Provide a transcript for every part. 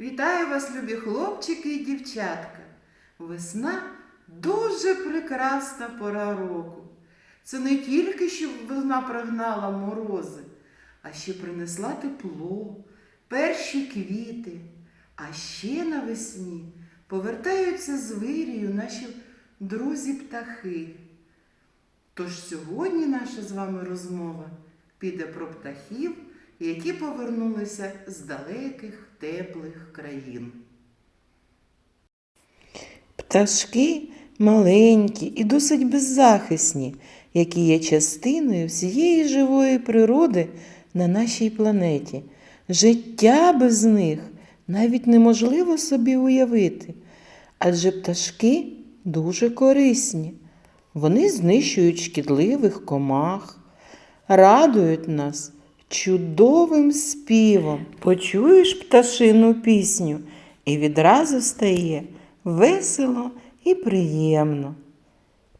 Вітаю вас, любі хлопчики і дівчатка. Весна дуже прекрасна пора року. Це не тільки щоб вона прогнала морози, а ще принесла тепло, перші квіти. А ще навесні повертаються з вирію наші друзі-птахи. Тож сьогодні наша з вами розмова піде про птахів, які повернулися з далеких теплих країн. Пташки маленькі і досить беззахисні, які є частиною всієї живої природи на нашій планеті. Життя без них навіть неможливо собі уявити, адже пташки дуже корисні. Вони знищують шкідливих комах, радують нас чудовим співом. Почуєш пташину пісню, і відразу стає весело і приємно.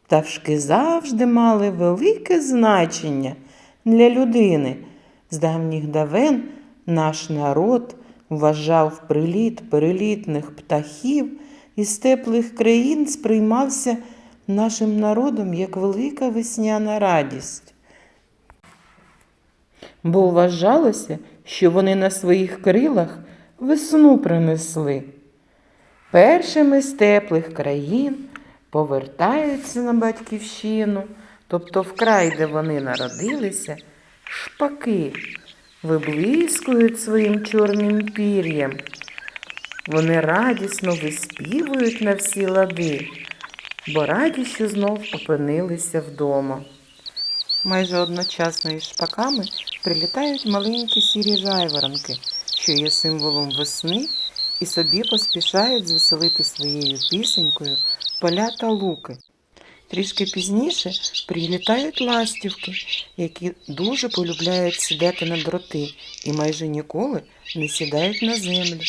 Пташки завжди мали велике значення для людини. З давніх давен наш народ вважав приліт перелітних птахів із теплих країн сприймався нашим народом як велика весняна радість. Бо вважалося, що вони на своїх крилах весну принесли. Першими з теплих країн повертаються на батьківщину, тобто в край, де вони народилися, шпаки виблискують своїм чорним пір'ям. Вони радісно виспівують на всі лади, бо раді, що знов опинилися вдома. Майже одночасно із шпаками прилітають маленькі сірі жайворонки, що є символом весни, і собі поспішають звеселити своєю пісенькою поля та луки. Трішки пізніше прилітають ластівки, які дуже полюбляють сідати на дроти і майже ніколи не сідають на землю.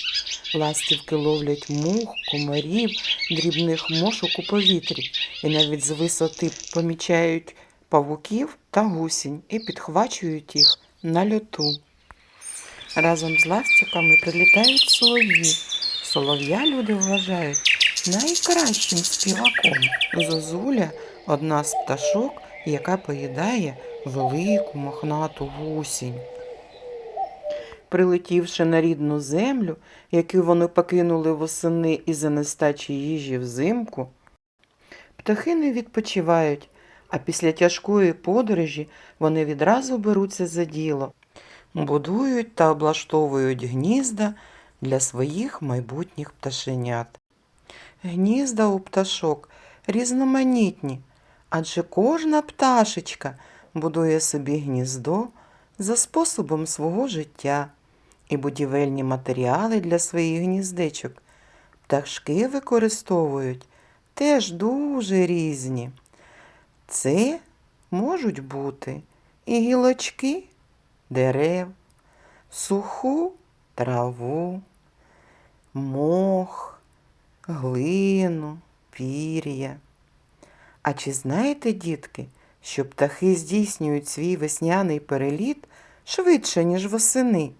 Ластівки ловлять мух, комарів, дрібних мошок у повітрі і навіть з висоти помічають павуків та гусінь і підхвачують їх на льоту. Разом з ластівками прилітають солов'ї. Солов'я люди вважають найкращим співаком. Зозуля одна з пташок, яка поїдає велику мохнату гусінь. Прилетівши на рідну землю, яку вони покинули восени із-за нестачі їжі взимку, птахи не відпочивають, а після тяжкої подорожі вони відразу беруться за діло, будують та облаштовують гнізда для своїх майбутніх пташенят. Гнізда у пташок різноманітні, адже кожна пташечка будує собі гніздо за способом свого життя і будівельні матеріали для своїх гніздечок. Пташки використовують теж дуже різні. Це можуть бути і гілочки дерев, суху траву, мох, глину, пір'я. А чи знаєте, дітки, що птахи здійснюють свій весняний переліт швидше, ніж восени?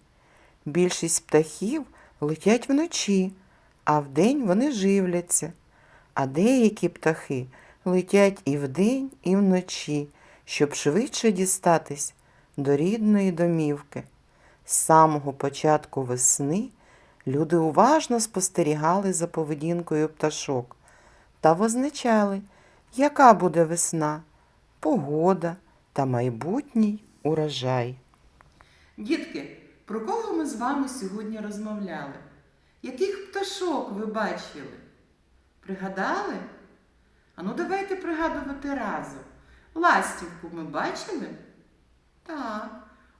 Більшість птахів летять вночі, а вдень вони живляться. А деякі птахи летять і вдень, і вночі, щоб швидше дістатись до рідної домівки. З самого початку весни люди уважно спостерігали за поведінкою пташок та визначали, яка буде весна, погода та майбутній урожай. Дітки, про кого ми з вами сьогодні розмовляли? Яких пташок ви бачили? Пригадали? А ну давайте пригадувати разом. Ластівку ми бачили? Так.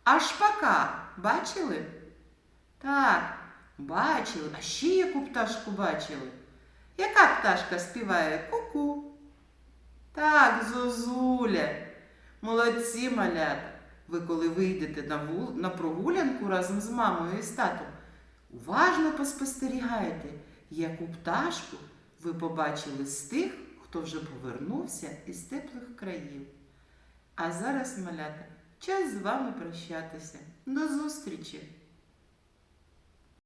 А шпака бачили? Так, бачили. А ще яку пташку бачили? Яка пташка співає ку-ку? Так, зозуля. Молодці малята. Ви коли вийдете на, вул... на прогулянку разом з мамою і з татом, уважно поспостерігайте, яку пташку ви побачили з тих, хто вже повернувся із теплих країв. А зараз, малята, час з вами прощатися. До зустрічі!